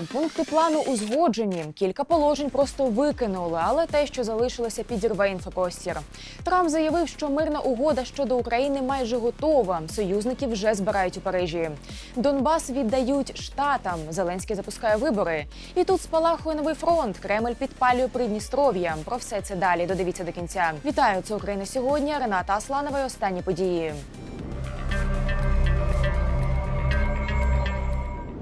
Терміново пункти плану узгоджені. Кілька положень просто викинули, але те, що залишилося, підірве інфопростір. Трамп заявив, що мирна угода щодо України майже готова. Союзників вже збирають у Парижі. Донбас віддають штатам. Зеленський запускає вибори. І тут спалахує новий фронт. Кремль підпалює Придністров'я. Про все це далі. Додивіться до кінця. Вітаю, це Україна сьогодні. Рената Асланова. і Останні події.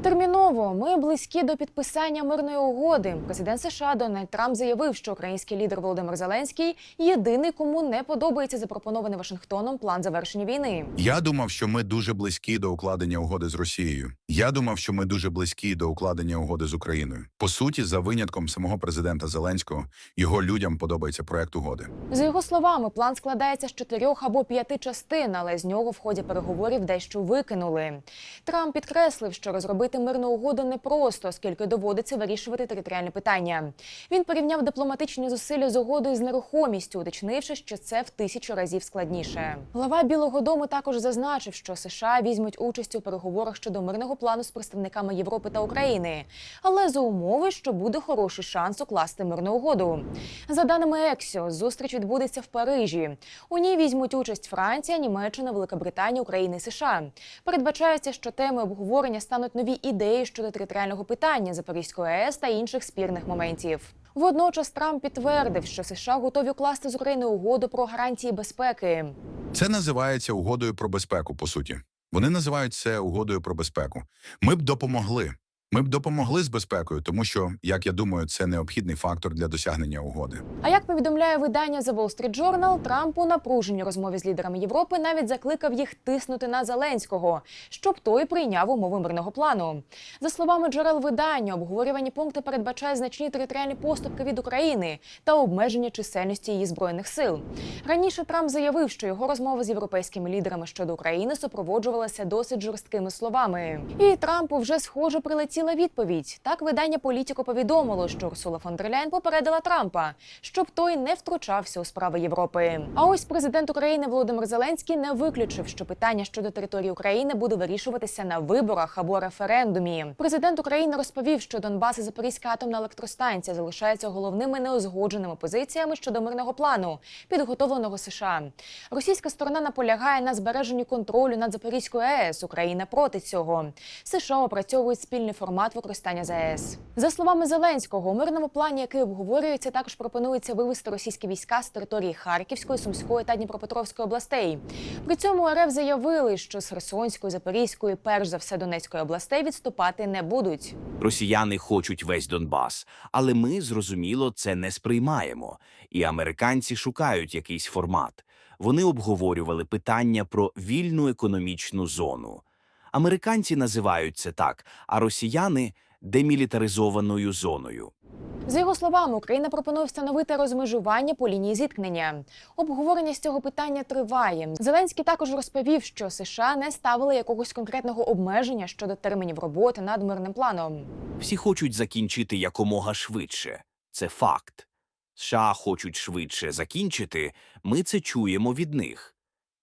Терміново ми близькі до підписання мирної угоди. Президент США Дональд Трамп заявив, що український лідер Володимир Зеленський єдиний, кому не подобається запропонований Вашингтоном план завершення війни. Я думав, що ми дуже близькі до укладення угоди з Росією. Я думав, що ми дуже близькі до укладення угоди з Україною. По суті, за винятком самого президента Зеленського, його людям подобається проект угоди. За його словами, план складається з чотирьох або п'яти частин, але з нього в ході переговорів дещо викинули. Трамп підкреслив, що розробити мирну угоду непросто, оскільки доводиться вирішувати територіальне питання. Він порівняв дипломатичні зусилля з угодою з нерухомістю, уточнивши, що це в тисячу разів складніше. Глава Білого Дому також зазначив, що США візьмуть участь у переговорах щодо мирного плану з представниками Європи та України, але за умови, що буде хороший шанс укласти мирну угоду. За даними Ексіо, зустріч відбудеться в Парижі. У ній візьмуть участь Франція, Німеччина, Велика Британія, Україна і США. Передбачається, що теми обговорення стануть нові ідеї щодо територіального питання Запорізької АЕС та інших спірних моментів. Водночас Трамп підтвердив, що США готові укласти з України угоду про гарантії безпеки. Це називається угодою про безпеку. По суті, вони називають це угодою про безпеку. Ми б допомогли. Ми б допомогли з безпекою, тому що, як я думаю, це необхідний фактор для досягнення угоди. А як повідомляє видання The Wall Street Journal, Трамп у напруженій розмові з лідерами Європи навіть закликав їх тиснути на Зеленського, щоб той прийняв умови мирного плану. За словами джерел видання, обговорювані пункти передбачають значні територіальні поступки від України та обмеження чисельності її збройних сил. Раніше Трамп заявив, що його розмова з європейськими лідерами щодо України супроводжувалася досить жорсткими словами. І Трампу вже схоже прилетіла відповідь. Так видання політико повідомило, що Урсула фон дер Ляйн попередила Трампа, щоб той не втручався у справи Європи. А ось президент України Володимир Зеленський не виключив, що питання щодо території України буде вирішуватися на виборах або референдумі. Президент України розповів, що Донбас і Запорізька атомна електростанція залишаються головними неузгодженими позиціями щодо мирного плану, підготовленого США. Російська сторона наполягає на збереженні контролю над Запорізькою АЕС. Україна проти цього. США опрацьовують спільний формат використання ЗАЕС. За словами Зеленського, у мирному плані, який обговорюється, також пропонується вивести російські війська з території Харківської, Сумської та Дніпропетровської областей. При цьому РФ заявили, що з Херсонської, Запорізької, перш за все Донецької областей відступати не будуть. Росіяни хочуть весь Донбас, але ми, зрозуміло, це не сприймаємо. І американці шукають якийсь формат. Вони обговорювали питання про вільну економічну зону. Американці називають це так, а росіяни демілітаризованою зоною. За його словами, Україна пропонує встановити розмежування по лінії зіткнення. Обговорення з цього питання триває. Зеленський також розповів, що США не ставили якогось конкретного обмеження щодо термінів роботи над мирним планом. Всі хочуть закінчити якомога швидше. Це факт. США хочуть швидше закінчити, ми це чуємо від них.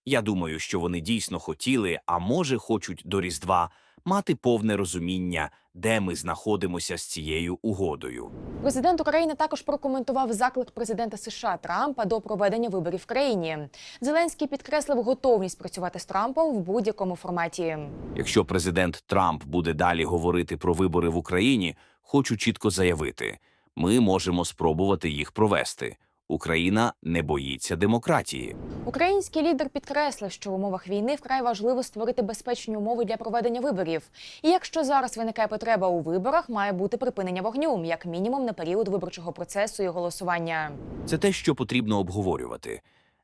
Я думаю, що вони дійсно хотіли, а може, хочуть до Різдва мати повне розуміння, де ми знаходимося з цією угодою. Президент України також прокоментував заклик президента США Трампа до проведення виборів в країні. Зеленський підкреслив готовність працювати з Трампом в будь-якому форматі. Якщо президент Трамп буде далі говорити про вибори в Україні, хочу чітко заявити: ми можемо спробувати їх провести. Україна не боїться демократії. Український лідер підкреслив, що в умовах війни вкрай важливо створити безпечні умови для проведення виборів. І якщо зараз виникає потреба у виборах, має бути припинення вогню, як мінімум на період виборчого процесу і голосування. Це те, що потрібно обговорювати.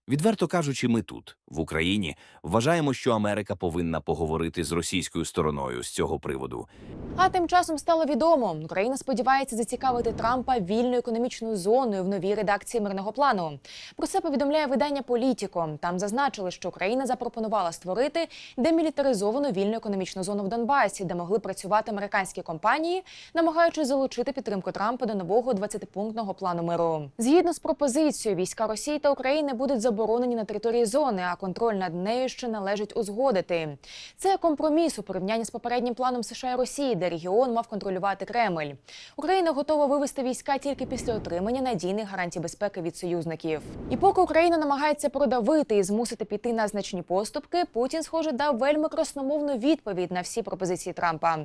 Відверто кажучи, ми тут, в Україні, вважаємо, що Америка повинна поговорити з російською стороною з цього приводу. А тим часом стало відомо, Україна сподівається зацікавити Трампа вільною економічною зоною в новій редакції мирного плану. Про це повідомляє видання Політіко. Там зазначили, що Україна запропонувала створити демілітаризовану вільну економічну зону в Донбасі, де могли працювати американські компанії, намагаючись залучити підтримку Трампа до нового 20-пунктного плану миру. Згідно з пропозицією, війська Росії та України будуть заборонені на території зони, а контроль над нею ще належить узгодити. Це компроміс у порівнянні з попереднім планом США і Росії, де регіон мав контролювати Кремль. Україна готова вивести війська тільки після отримання надійних гарантій безпеки від союзників. І поки Україна намагається продавити і змусити піти на значні поступки, Путін, схоже, дав вельми красномовну відповідь на всі пропозиції Трампа.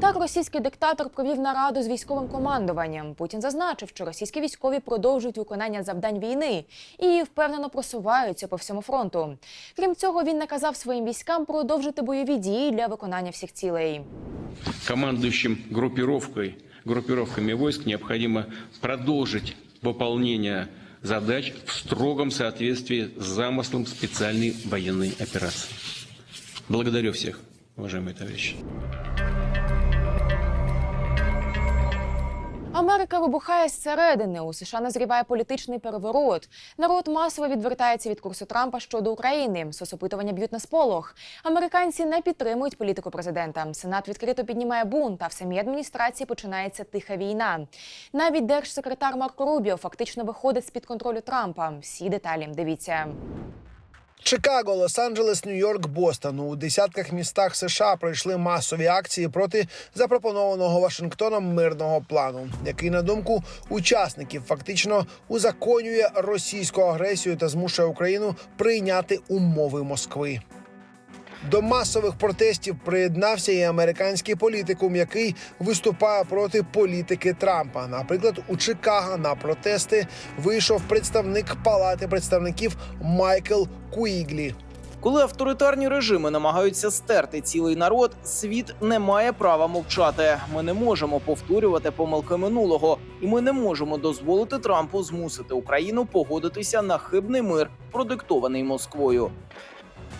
Так, російський диктатор провів нараду з військовим командуванням. Путін зазначив, що російські військові продовжують виконання завдань війни і впевнено просуваються по всьому фронту. Крім цього, він наказав своїм військам продовжити бойові дії для виконання всіх цілей. командующим группировкой, группировками войск необходимо продолжить выполнение задач в строгом соответствии с замыслом специальной военной операции. Благодарю всех, уважаемые товарищи. Америка вибухає зсередини. У США назріває політичний переворот. Народ масово відвертається від курсу Трампа щодо України. Соцопитування б'ють на сполох. Американці не підтримують політику президента. Сенат відкрито піднімає бунт, а в самій адміністрації починається тиха війна. Навіть держсекретар Марко Рубіо фактично виходить з під контролю Трампа. Всі деталі дивіться. Чикаго, Лос-Анджелес, Нью-Йорк, Бостон. У десятках містах США пройшли масові акції проти запропонованого Вашингтоном мирного плану, який, на думку учасників, фактично узаконює російську агресію та змушує Україну прийняти умови Москви. До масових протестів приєднався і американський політикум, який виступає проти політики Трампа. Наприклад, у Чикаго на протести вийшов представник Палати представників Майкл Куіглі. Коли авторитарні режими намагаються стерти цілий народ, світ не має права мовчати. Ми не можемо повторювати помилки минулого, і ми не можемо дозволити Трампу змусити Україну погодитися на хибний мир, продиктований Москвою.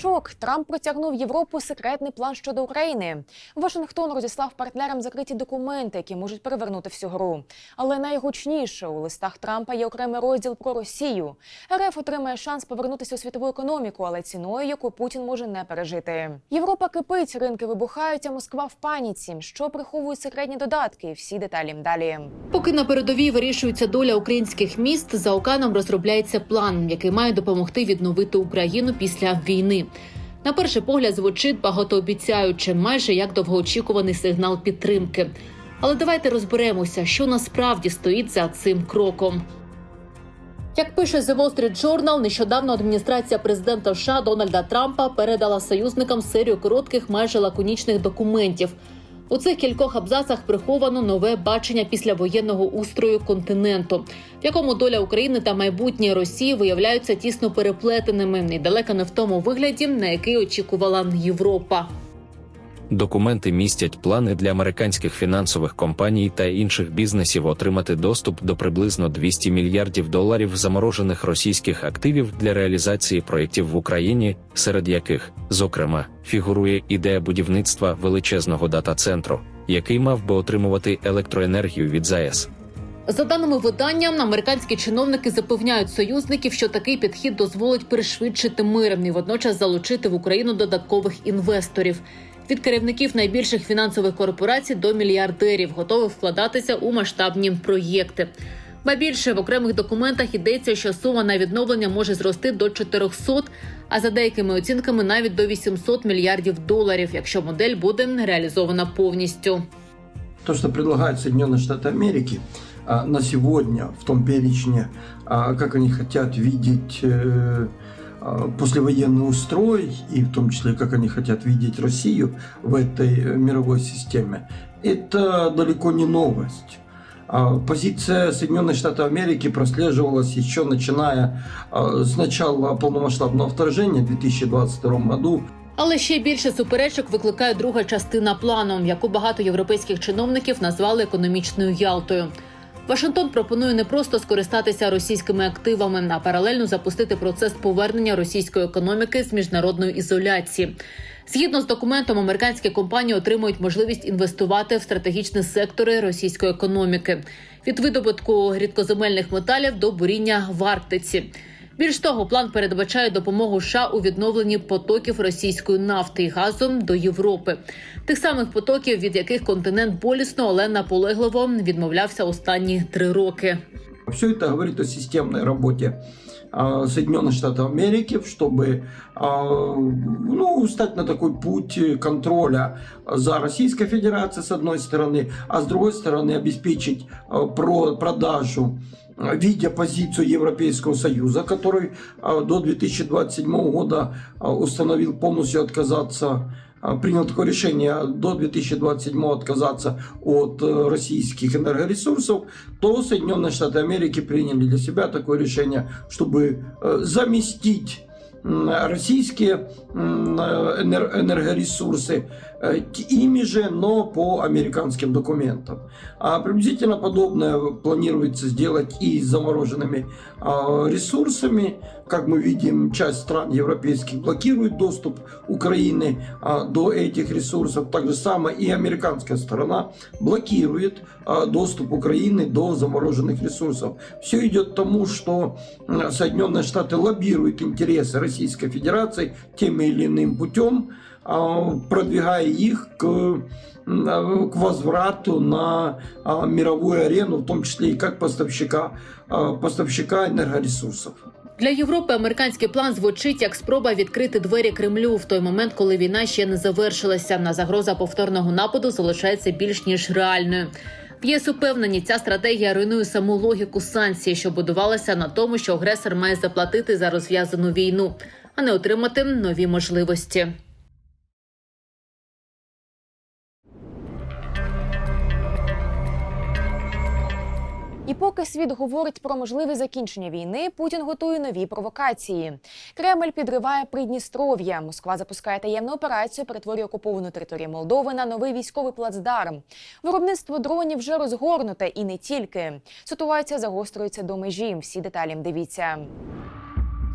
Шок Трамп протягнув Європу секретний план щодо України. Вашингтон розіслав партнерам закриті документи, які можуть перевернути всю гру. Але найгучніше у листах Трампа є окремий розділ про Росію. РФ отримає шанс повернутися у світову економіку, але ціною, яку Путін може не пережити. Європа кипить, ринки вибухають, а Москва в паніці. Що приховують секретні додатки? Всі деталі далі. Поки на передовій вирішується доля українських міст, за океаном розробляється план, який має допомогти відновити Україну після війни. На перший погляд звучить багатообіцяюче, майже як довгоочікуваний сигнал підтримки. Але давайте розберемося, що насправді стоїть за цим кроком. Як пише The Wall Street Journal, нещодавно адміністрація президента США Дональда Трампа передала союзникам серію коротких, майже лаконічних документів. У цих кількох абзацах приховано нове бачення післявоєнного устрою континенту, в якому доля України та майбутнє Росії виявляються тісно переплетеними і далеко не в тому вигляді, на який очікувала Європа. Документи містять плани для американських фінансових компаній та інших бізнесів отримати доступ до приблизно 200 мільярдів доларів заморожених російських активів для реалізації проєктів в Україні, серед яких, зокрема, фігурує ідея будівництва величезного дата-центру, який мав би отримувати електроенергію від ЗАЕС. За даними видання, американські чиновники запевняють союзників, що такий підхід дозволить пришвидшити мир і водночас залучити в Україну додаткових інвесторів Від керівників найбільших фінансових корпорацій до мільярдерів готових вкладатися у масштабні проєкти. Ба більше в окремих документах йдеться, що сума на відновлення може зрости до 400, а за деякими оцінками навіть до 800 мільярдів доларів, якщо модель буде реалізована повністю. То, что предлагают Соединенные Штаты Америки а, на сегодня в том перечне, а, как они хотят видеть э, а, послевоенный устрой, и в том числе, как они хотят видеть Россию в этой э, мировой системе, это далеко не новость. А, Позиция Соединенных Штатов Америки прослеживалась еще начиная а, с начала полномасштабного вторжения в 2022 году. Але ще більше суперечок викликає друга частина плану, яку багато європейських чиновників назвали економічною Ялтою. Вашингтон пропонує не просто скористатися російськими активами, а паралельно запустити процес повернення російської економіки з міжнародної ізоляції. Згідно з документом, американські компанії отримують можливість інвестувати в стратегічні сектори російської економіки від видобутку рідкоземельних металів до буріння в Арктиці. Більш того, план передбачає допомогу США у відновленні потоків російської нафти і газу до Європи, тих самих потоків, від яких континент болісно, але наполегливо відмовлявся останні три роки. Все это говорит о системной работе а, Соединенных Штатов Америки, чтобы а, ну, стать на такой путь контроля за Российской Федерацией с одной стороны, а с другой стороны обеспечить а, про продажу а, видя позицию Европейского Союза, который а, до 2027 года а, установил полностью отказаться а, принял такое решение до 2027 отказаться от э, российских энергоресурсов, то Соединенные Штаты Америки приняли для себя такое решение, чтобы э, заместить м, российские м, э, энер- энергоресурсы э, т- ими же, но по американским документам. А приблизительно подобное планируется сделать и с замороженными а, ресурсами. Как мы видим, часть стран европейских блокирует доступ Украины а, до этих ресурсов. Так же самое и американская сторона блокирует а, доступ Украины до замороженных ресурсов. Все идет к тому, что Соединенные Штаты лоббируют интересы Российской Федерации тем или иным путем, продвигая их к, к возврату на мировую арену, в том числе и как поставщика, поставщика энергоресурсов. Для Європи американський план звучить як спроба відкрити двері Кремлю в той момент, коли війна ще не завершилася. На загроза повторного нападу залишається більш ніж реальною. В ЄС упевнені, ця стратегія руйнує саму логіку санкцій, що будувалася на тому, що агресор має заплатити за розв'язану війну, а не отримати нові можливості. І поки світ говорить про можливе закінчення війни, Путін готує нові провокації. Кремль підриває Придністров'я. Москва запускає таємну операцію, перетворює окуповану територію Молдови на новий військовий плацдарм. Виробництво дронів вже розгорнуте і не тільки. Ситуація загострюється до межі. Всі деталі дивіться.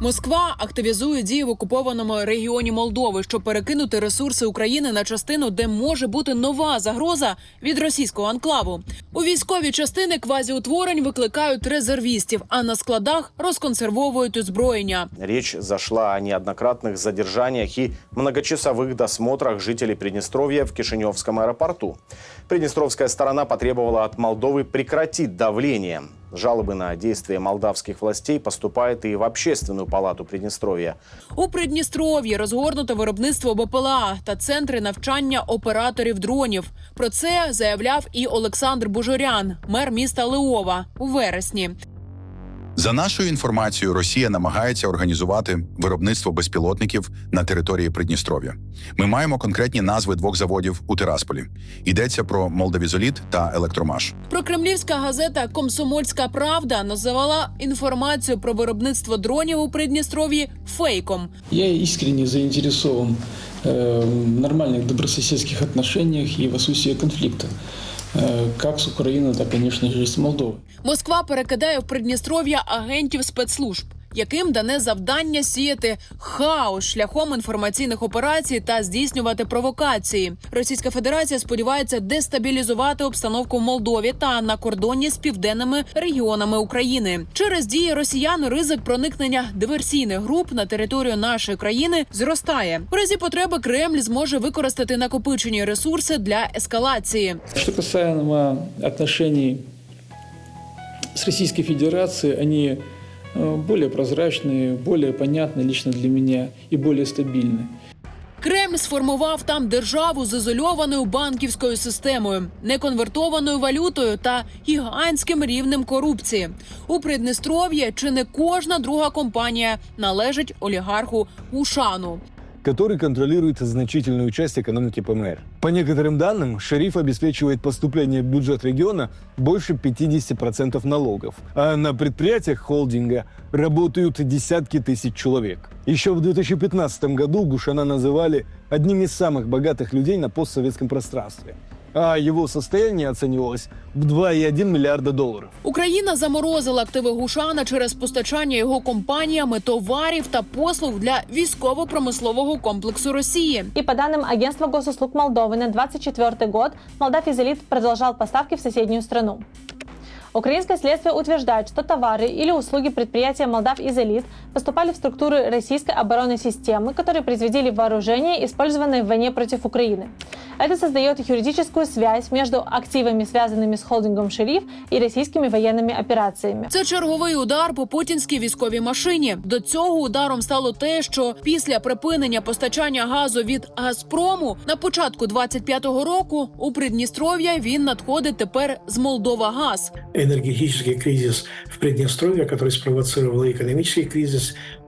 Москва активізує дії в окупованому регіоні Молдови, щоб перекинути ресурси України на частину, де може бути нова загроза від російського анклаву. У військові частини квазіутворень викликають резервістів, а на складах розконсервовують озброєння. Речь зашла о неоднократных задержаниях и многочасовых досмотрах жителей Приднестровья в Кишиневском аэропорту. Приднестровская сторона потребовала от Молдовы прекратить давление. Жалобы на действия молдавских властей поступают и в Общественную палату Приднестровья. У Придністров'ї розгорнуто виробництво БПЛА та центри навчання операторів дронів. Про це заявляв і Олександр Бужорян, мер міста Леова, у вересні. За нашою інформацією, Росія намагається організувати виробництво безпілотників на території Придністров'я. Ми маємо конкретні назви двох заводів у Тирасполі. Йдеться про Молдавізоліт та Електромаш. Прокремлівська газета Комсомольська Правда називала інформацію про виробництво дронів у Придністров'ї фейком. Я искренне заинтересован э, в нормальных добрососедских отношениях и в отсутствии конфликта. Э, з України, так, конечно же, и с Москва перекидає в Придністров'я агентів спецслужб, яким дане завдання сіяти хаос шляхом інформаційних операцій та здійснювати провокації. Російська Федерація сподівається дестабілізувати обстановку в Молдові та на кордоні з південними регіонами України. Через дії росіян ризик проникнення диверсійних груп на територію нашої країни зростає. У разі потреби Кремль зможе використати накопичені ресурси для ескалації. Что касаемо отношений с Российской Федерацией, они э, более прозрачные, более понятны лично для меня и более стабильны. Кремль сформував там державу з ізольованою банківською системою, неконвертованою валютою та гігантським рівнем корупції. У Придністров'ї чи не кожна друга компанія належить олігарху Ушану. который контролирует значительную часть экономики ПМР. По некоторым данным, шериф обеспечивает поступление в бюджет региона больше 50% налогов, а на предприятиях холдинга работают десятки тысяч человек. Еще в 2015 году Гушана называли одним из самых богатых людей на постсоветском пространстве, а его состояние оценивалось в 2,1 миллиарда долларов. Україна заморозила активи Гушана через постачання його компаніями товарів та послуг для військово-промислового комплексу Росії. И по данным Агентства госуслуг Молдовы на 24 год Молдав Изолит продолжал поставки в соседнюю страну. Украинское следствие утверждает, что товары или услуги предприятия Молдав Изолит поступали в структуры российской оборонной системы, которые производили вооружение, использованное в войне против Украины. Это создает юридическую связь между активами, связанными с холдингом «Шериф» и российскими военными операциями. Це черговий удар по путінській військовій машині. До цього ударом стало те, що після припинення постачання газу від Газпрому на початку 25-го року у Придністров'я він надходить тепер з Молдова Газ. энергетический кризис в Приднестровье, который спровоцировал и экономический кризис, э, э,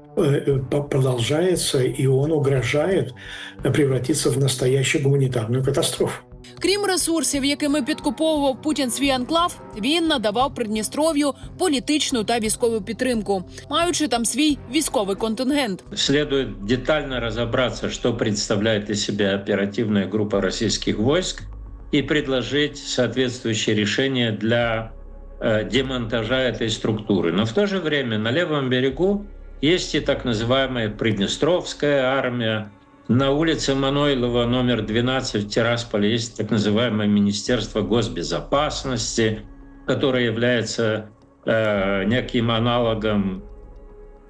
продолжается, и он угрожает превратиться в настоящую гуманитарную катастрофу. Крім ресурсів, якими підкуповував Путін свій анклав, він надавав Придністров'ю політичну та військову підтримку, маючи там свій військовий контингент. Следует детально разобраться, что представляет из себя оперативная группа российских войск, и предложить соответствующие решения для э, демонтажа этой структуры. Но в то же время на левом берегу есть и так называемая Приднестровская армия. На улице Манойлова номер 12 в Тирасполе есть так называемое Министерство госбезопасности, которое является э, неким аналогом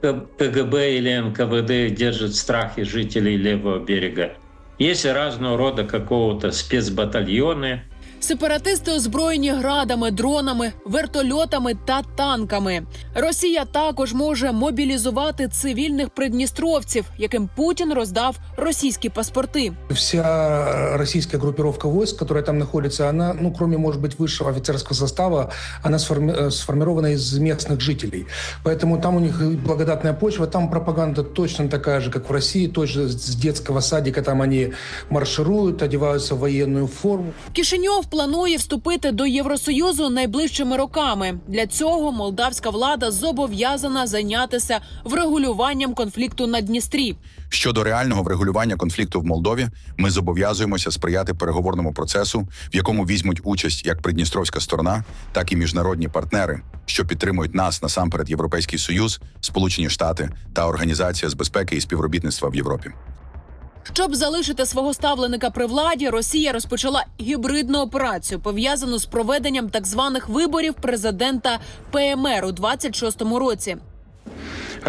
КГБ или НКВД держит в страхе жителей левого берега. Есть разного рода какого-то спецбатальоны, Сепаратисти озброєні градами, дронами, вертольотами та танками. Росія також може мобілізувати цивільних придністровців, яким Путін роздав російські паспорти. Вся российская группировка войск, которая там находится, она, ну, кроме, может быть, высшего офицерского состава, она сформи- э, сформирована из местных жителей. Поэтому там у них и благодатная почва, там пропаганда точно такая же, как в России, точно с детского садика там они маршируют, одеваются в военную форму. Кишиньов планує вступити до Євросоюзу найближчими роками. Для цього молдавська влада зобов'язана зайнятися врегулюванням конфлікту на Дністрі. Щодо реального врегулювання конфлікту в Молдові, ми зобов'язуємося сприяти переговорному процесу, в якому візьмуть участь як придністровська сторона, так і міжнародні партнери, що підтримують нас насамперед Європейський Союз, Сполучені Штати та Організація з безпеки і співробітництва в Європі. Щоб залишити свого ставленика при владі, Росія розпочала гібридну операцію, пов'язану з проведенням так званих виборів президента ПМР у 26-му році.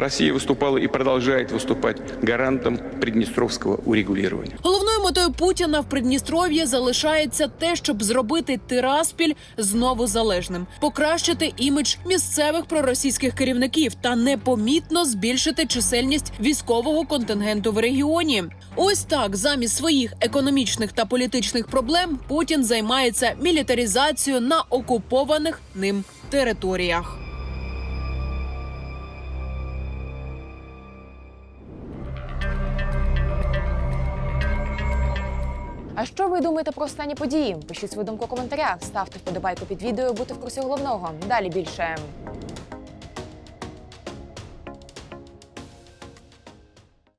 Россия выступала и продолжает выступать гарантом приднестровского урегулирования. Головною метою Путіна в Придністров'ї залишається те, щоб зробити Тираспіль знову залежним, покращити імідж місцевих проросійських керівників та непомітно збільшити чисельність військового контингенту в регіоні. Ось так, замість своїх економічних та політичних проблем, Путін займається мілітаризацією на окупованих ним територіях. А що ви думаєте про останні події? Пишіть свою думку в коментарях, ставте вподобайку під відео, бути в курсі головного. Далі більше.